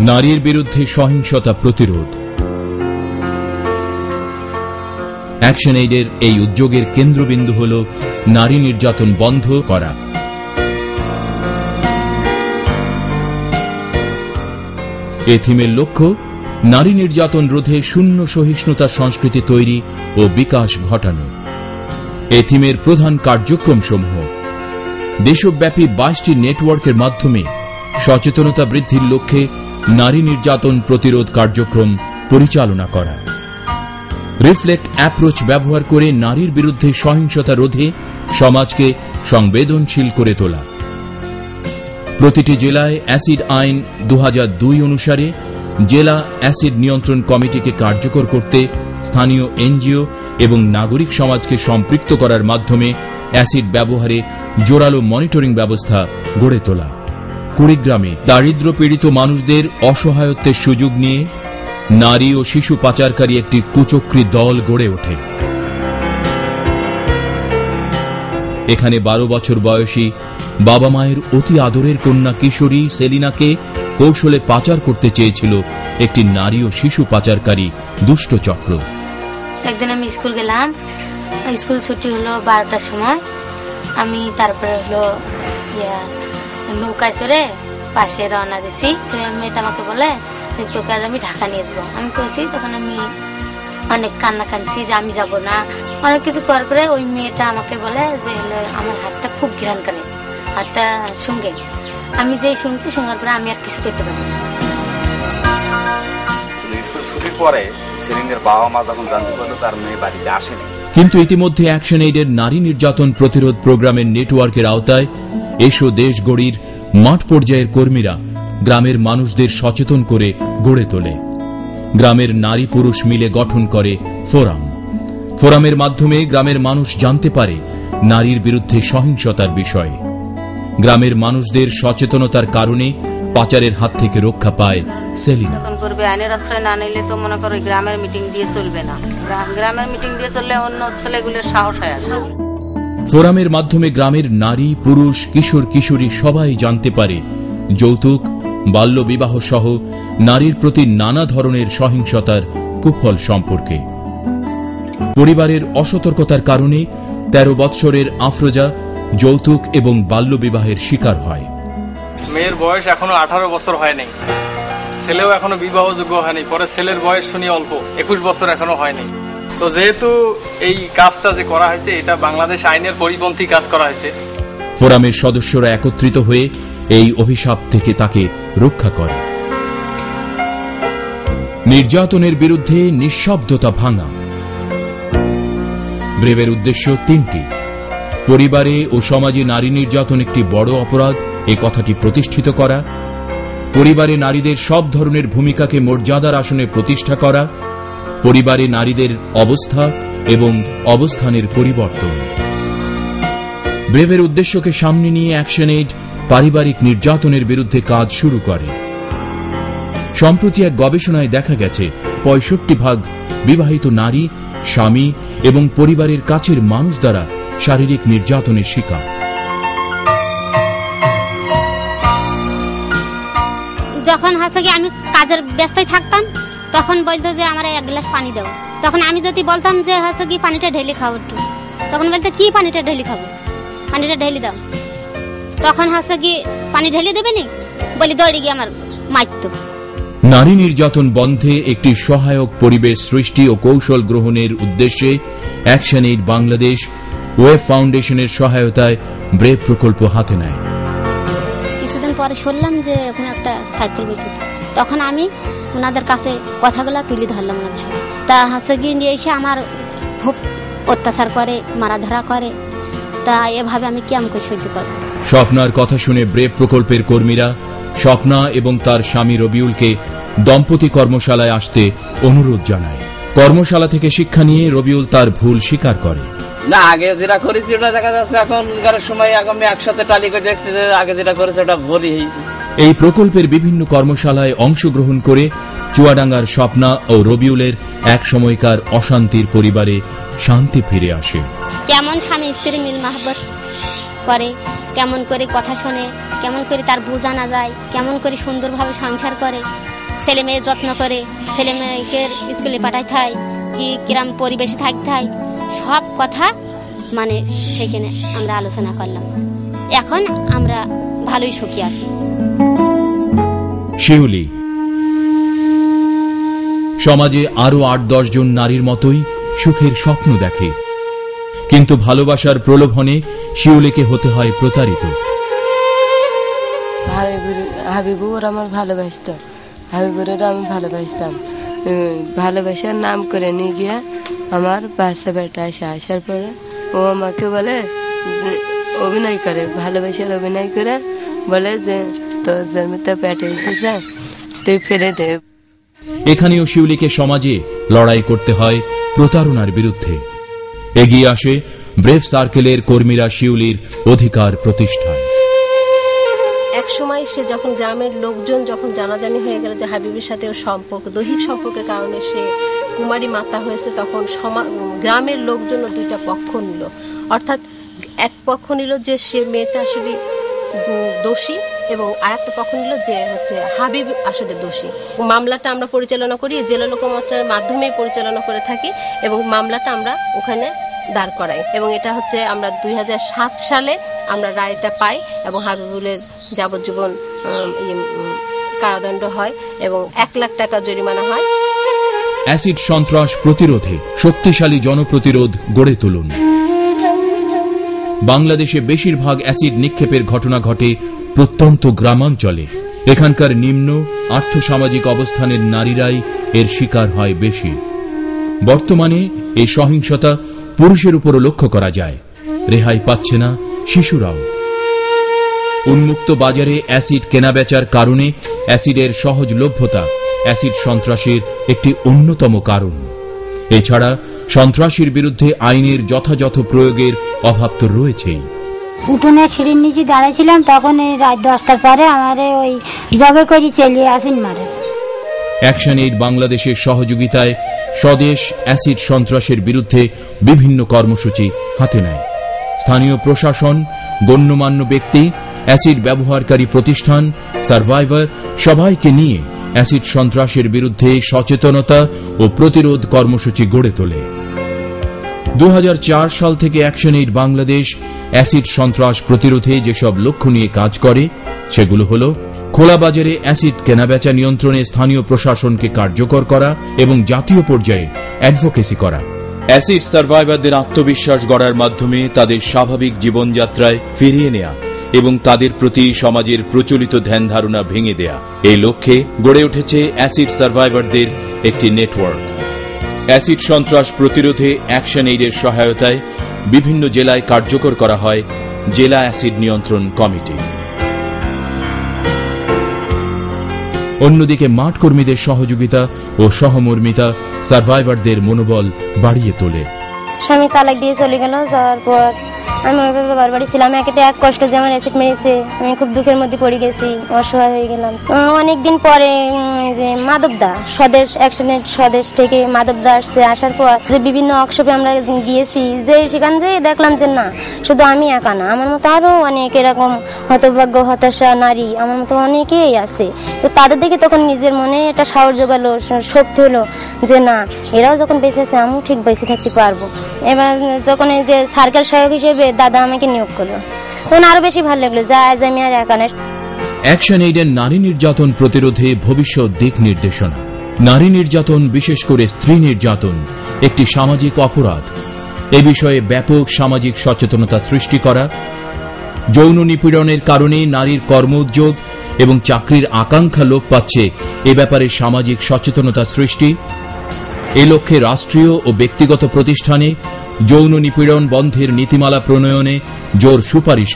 নারীর বিরুদ্ধে সহিংসতা প্রতিরোধ। অ্যাকশন এইডের এই উদ্যোগের কেন্দ্রবিন্দু হল নারী নির্যাতন বন্ধ করা। এ থিমের লক্ষ্য, নারী নির্যাতন রোধে শূন্য সহিষ্ণুতা সংস্কৃতি তৈরি ও বিকাশ ঘটানো। এ থিমের প্রধান কার্যক্রমসমূহ, দেশব্যাপী বাইশটি নেটওয়ার্কের মাধ্যমে সচেতনতা বৃদ্ধির লক্ষ্যে নারী নির্যাতন প্রতিরোধ কার্যক্রম পরিচালনা করা। রিফ্লেক্ট অ্যাপ্রোচ ব্যবহার করে নারীর বিরুদ্ধে সহিংসতা রোধে সমাজকে সংবেদনশীল করে তোলা। প্রতিটি জেলায় অ্যাসিড আইন দু হাজার দুই অনুসারে জেলা অ্যাসিড নিয়ন্ত্রণ কমিটিকে কার্যকর করতে স্থানীয় এনজিও এবং নাগরিক সমাজকে সম্পৃক্ত করার মাধ্যমে অ্যাসিড ব্যবহারে জোরালো মনিটরিং ব্যবস্থা গড়ে তোলা। কুড়িগ্রামে দারিদ্র পীড়িত মানুষদের অসহায়ত্বের সুযোগ নিয়ে নারী ও শিশু পাচারকারী একটি কুচক্রী দল গড়ে ওঠে। এখানে বারো বছর বয়সী বাবা মায়ের অতি আদরের কন্যা কিশোরী সেলিনাকে কৌশলে পাচার করতে চেয়েছিল একটি নারী ও শিশু পাচারকারী দুষ্ট চক্র। একদিন আমি স্কুল গেলাম। স্কুল ছুটি হলো বারোটার সময়। আমি তারপরে হলো নৌকায় চড়ে পাশে রওনা দিছি। মেয়েটা আমাকে বলে তোকে আজ আমি ঢাকা নিয়ে যাব। আমি কইছি তখন আমি অনেক কান্না কানছি যে আমি যাব না। অনেক কিছু করার পরে ওই মেয়েটা আমাকে বলে যে আমার হাতটা খুব ঘিরান কানে। হাতটা সঙ্গে আমি যেই শুনছি শোনার পরে আমি আর কিছু করতে পারি স্কুল ছুটির পরে সেলিনের বাবা মা যখন জানতে পারল তার মেয়ে বাড়িতে আসেনি। কিন্তু ইতিমধ্যে অ্যাকশন এইডের নারী নির্যাতন প্রতিরোধ প্রোগ্রামের নেটওয়ার্কের আওতায় এসো দেশ গড়ির মাঠ পর্যায়ের কর্মীরা গ্রামের মানুষদের সচেতন করে গড়ে তোলে। গ্রামের নারী পুরুষ মিলে গঠন করে ফোরাম। ফোরামের মাধ্যমে গ্রামের মানুষ জানতে পারে নারীর বিরুদ্ধে সহিংসতার বিষয়ে। গ্রামের মানুষদের সচেতনতার কারণে পাচারের হাত থেকে রক্ষা পায় সেলিনা। করবে, আইনের আশ্রয় না নিলে তো মনে করো গ্রামের মিটিং দিয়ে চলবে না। গ্রামের মিটিং দিয়ে চললে অন্য ছেলেগুলোর সাহস হয়ে আসবে ফোরামের মাধ্যমে গ্রামের নারী, পুরুষ, কিশোর, কিশোরী সবাই জানতে পারে। যৌতুক, বাল্যবিবাহ সহ নারীর প্রতি নানা ধরনের সহিংসতার কুফল সম্পর্কে। পরিবারের অসতর্কতার কারণে ১৩ বৎসরের আফরোজা যৌতুক এবং বাল্যবিবাহের শিকার হয়। মেয়ের বয়স এখনও আঠারো বছর হয়নি। ছেলেও এখনও বিবাহযোগ্য হয়নি। পরে ছেলের বয়স শুনি অল্প, একুশ বছর এখনও হয়নি। তো যেহেতু এই কাজটা যে করা হয়েছে, এটা বাংলাদেশ আইনের পরিপন্থী কাজ করা হয়েছে। ফোরামের সদস্যরা একত্রিত হয়ে এই অভিশাপ থেকে তাকে রক্ষা করে। নির্যাতনের বিরুদ্ধে নিঃশব্দতা ভাঙা। ব্রেভের উদ্দেশ্য তিনটি। পরিবারে ও সমাজে নারী নির্যাতন একটি বড় অপরাধ, এ কথাটি প্রতিষ্ঠিত করা। পরিবারে নারীদের সব ধরনের ভূমিকাকে মর্যাদার আসনে প্রতিষ্ঠা করা। পরিবারে নারীদের অবস্থা এবং অবস্থানের পরিবর্তন। ব্রেভের উদ্দেশ্যকে সামনে নিয়ে অ্যাকশন এইড পারিবারিক নির্যাতনের বিরুদ্ধে কাজ শুরু করে। সম্প্রতি এক গবেষণায় দেখা গেছে, পঁয়ষট্টি ভাগ বিবাহিত নারী, স্বামী এবং পরিবারের কাছের মানুষ দ্বারা শারীরিক নির্যাতনের শিকার। যখন কি আমি কাজের ব্যস্তই থাকতাম তখন বলতো যে আমার এক গ্লাস পানি দাও। তখন আমি যদি বলতাম যে হচ্ছে কি পানিটা ঢেলে খাও একটু। তখন বলতো কি পানিটা ঢেলে খাব? পানিটা ঢেলে দাও। তখন হচ্ছে কি পানি ঢেলে দেবে নি? বলি দৌড়ে গিয়ে আমার মারতো নারী নির্যাতন বন্ধে একটি সহায়ক পরিবেশ সৃষ্টি ও কৌশল গ্রহণের উদ্দেশ্যে অ্যাকশন এইড বাংলাদেশ ওয়েব ফাউন্ডেশনের সহায়তায় ব্রেভ প্রকল্প হাতে নেয়। কিছুদিন পরে শুনলাম যে ওখানে একটা সাইকেল বসেছে। তখন আমি ওনাদের কাছে কথাগুলো তুলে ধরলাম ওনাদের সাথে। তা হচ্ছে গিয়ে নিয়ে এসে আমার খুব অত্যাচার করে মারাধরা করে। তা এভাবে আমি কেমন করে সহ্য করব? স্বপ্নার কথা শুনে ব্রেভ প্রকল্পের কর্মীরা স্বপ্না এবং তার স্বামী রবিউলকে দম্পতি কর্মশালায় আসতে অনুরোধ জানায়। কর্মশালা থেকে শিক্ষা নিয়ে রবিউল তার ভুল স্বীকার করে। না আগে যেটা করেছি ওটা দেখা যাচ্ছে এখনকার সময় আমি একসাথে টালি করে দেখছি যে আগে যেটা করেছে ওটা ভুলই হয়েছে। এই প্রকল্পের বিভিন্ন কর্মশালায় অংশগ্রহণ করে চুয়াডাঙ্গার স্বপ্না ও রবিউলের এক সময়কার অশান্তির পরিবারে শান্তি ফিরে আসে। কেমন স্বামী স্ত্রী মিল মাহবত করে, কেমন করে কথা শোনে, কেমন করে তার বোঝানো যায়, কেমন করে সুন্দরভাবে সংসার করে, ছেলে মেয়ে যত্ন করে, ছেলে মেয়েকে স্কুলে পাঠাইতে হয়, কি কিরম পরিবেশে থাকতে হয়, সব কথা মানে সেখানে আমরা আলোচনা করলাম। এখন আমরা ভালোই সুখী আছি। শিউলি। সমাজে আরও আট জন নারীর মতোই সুখের স্বপ্ন দেখে। কিন্তু ভালোবাসার প্রলোভনে শিউলিকে হতে হয় প্রতারিত। হাবিবুর আমার ভালোবাসত। হাবিবুরের আমি ভালোবাসতাম। ভালোবাসার নাম করে নিয়ে গিয়ে আমার বাচ্চা বেটা আসে আসার পরে ও আমাকে বলে অভিনয় করে, ভালোবাসার অভিনয় করে বলে যে তোর পেটে এসেছে তুই ফিরে দে। এখানেও শিউলিকে সমাজে লড়াই করতে হয় প্রতারণার বিরুদ্ধে। এগিয়ে আসে ব্রেভ সার্কেলের কর্মীরা শিউলির অধিকার প্রতিষ্ঠায়। এক সময় সে যখন গ্রামের লোকজন যখন জানাজানি হয়ে গেল যে হাবিবের সাথে ওর সম্পর্ক দৈহিক সম্পর্কের কারণে সে কুমারী মাতা হয়েছে তখন সমা গ্রামের লোকজন দুইটা পক্ষ নিল। অর্থাৎ এক পক্ষ নিল যে সে মেয়েটা আসলে দোষী এবং আর একটা পক্ষ নিল যে হচ্ছে হাবিব আসলে দোষী। মামলাটা আমরা পরিচালনা করি জেলা লোকমোর্চার মাধ্যমে পরিচালনা করে থাকি এবং মামলাটা আমরা ওখানে দাঁড় করাই এবং এটা হচ্ছে আমরা দুই হাজার সাত সালে আমরা রায়টা পাই এবং হাবিবুলের যাবজ্জীবন কারাদণ্ড হয় এবং এক লাখ টাকা জরিমানা হয়। অ্যাসিড সন্ত্রাস প্রতিরোধে শক্তিশালী জনপ্রতিরোধ গড়ে তুলুন। বাংলাদেশে বেশিরভাগ অ্যাসিড নিক্ষেপের ঘটনা ঘটে প্রত্যন্ত গ্রামাঞ্চলে। এখানকার নিম্ন আর্থসামাজিক অবস্থানের নারীরাই এর শিকার হয় বেশি। বর্তমানে এই সহিংসতা পুরুষের উপরও লক্ষ্য করা যায়। রেহাই পাচ্ছে না শিশুরাও। উন্মুক্ত বাজারে অ্যাসিড কেনাবেচার কারণে অ্যাসিডের সহজলভ্যতা, অ্যাসিড সন্ত্রাসের একটি অন্যতম কারণ। এছাড়া সন্ত্রাসীর বিরুদ্ধে আইনের যথাযথ প্রয়োগের অভাব তো রয়েছেই। উঠোনে সিঁড়ির নিচে দাঁড়াইছিলাম তখন এই রাত দশটার পরে আমার ওই জবে করে চলিয়ে আসেন মারে। অ্যাকশন এইড বাংলাদেশের সহযোগিতায় স্বদেশ অ্যাসিড সন্ত্রাসের বিরুদ্ধে বিভিন্ন কর্মসূচি হাতে নেয়। স্থানীয় প্রশাসন গণ্যমান্য ব্যক্তি অ্যাসিড ব্যবহারকারী প্রতিষ্ঠান সার্ভাইভার সবাইকে নিয়ে অ্যাসিড সন্ত্রাসের বিরুদ্ধে সচেতনতা ও প্রতিরোধ কর্মসূচি গড়ে তোলে। দু হাজার চার সাল থেকে অ্যাকশন এইড বাংলাদেশ অ্যাসিড সন্ত্রাস প্রতিরোধে যেসব লক্ষ্য নিয়ে কাজ করে, সেগুলো হল খোলা বাজারে অ্যাসিড কেনাবেচা নিয়ন্ত্রণে স্থানীয় প্রশাসনকে কার্যকর করা এবং জাতীয় পর্যায়ে অ্যাডভোকেসি করা। অ্যাসিড সার্ভাইভারদের আত্মবিশ্বাস গড়ার মাধ্যমে তাদের স্বাভাবিক জীবনযাত্রায় ফিরিয়ে নেয়া এবং তাদের প্রতি সমাজের প্রচলিত ধ্যান ধারণা ভেঙে দেয়া। এই লক্ষ্যে গড়ে উঠেছে অ্যাসিড সার্ভাইভারদের একটি নেটওয়ার্ক। অ্যাসিড সন্ত্রাস প্রতিরোধে অ্যাকশন এইডের সহায়তায় বিভিন্ন জেলায় কার্যকর করা হয় জেলা অ্যাসিড নিয়ন্ত্রণ কমিটি। অন্যদিকে মাঠ কর্মীদের সহযোগিতা ও সহমর্মিতা সার্ভাইভারদের মনোবল বাড়িয়ে তোলে। স্বামী তালাক দিয়ে চলে গেল, যাওয়ার পর আমি ওইভাবে বাড়ি ছিলাম একে তো এক কষ্ট যে আমার অ্যাসিড মেরেছে। আমি খুব দুঃখের মধ্যে পড়ে গেছি অসহায় হয়ে গেলাম। অনেকদিন পরে উম, এই যে মাধবদা স্বদেশ অ্যাকশনের স্বদেশ থেকে মাধবদা আসছে আসার পর যে বিভিন্ন ওয়ার্কশপে আমরা গিয়েছি যে সেখান যেয়ে দেখলাম যে না শুধু আমি একা না আমার মতো আরও অনেক এরকম হতভাগ্য হতাশা নারী আমার মতো অনেকেই আছে। তো তাদের দেখে তখন নিজের মনে একটা সাহস জোগালো শক্তি হলো যে না এরাও যখন বেঁচে আছে আমিও ঠিক বেঁচে থাকতে পারব। এবার যখন এই যে সার্কেল সহায়ক হিসেবে দাদা আমাকে নিয়োগ করল। তখন আরও বেশি ভালো লাগল, যে আজ আমি আর একা অ্যাকশন এইডের নারী নির্যাতন প্রতিরোধে ভবিষ্যৎ দিক নির্দেশনা। নারী নির্যাতন, বিশেষ করে স্ত্রী নির্যাতন, একটি সামাজিক অপরাধ। এ বিষয়ে ব্যাপক সামাজিক সচেতনতা সৃষ্টি করা, যৌন নিপীড়নের কারণে নারীর কর্ম উদ্যোগ এবং চাকরির আকাঙ্ক্ষা লোপ পাচ্ছে, এ ব্যাপারে সামাজিক সচেতনতা সৃষ্টি এ লক্ষ্যে রাষ্ট্রীয় ও ব্যক্তিগত প্রতিষ্ঠানে যৌন নিপীড়ন বন্ধের নীতিমালা প্রণয়নে জোর সুপারিশ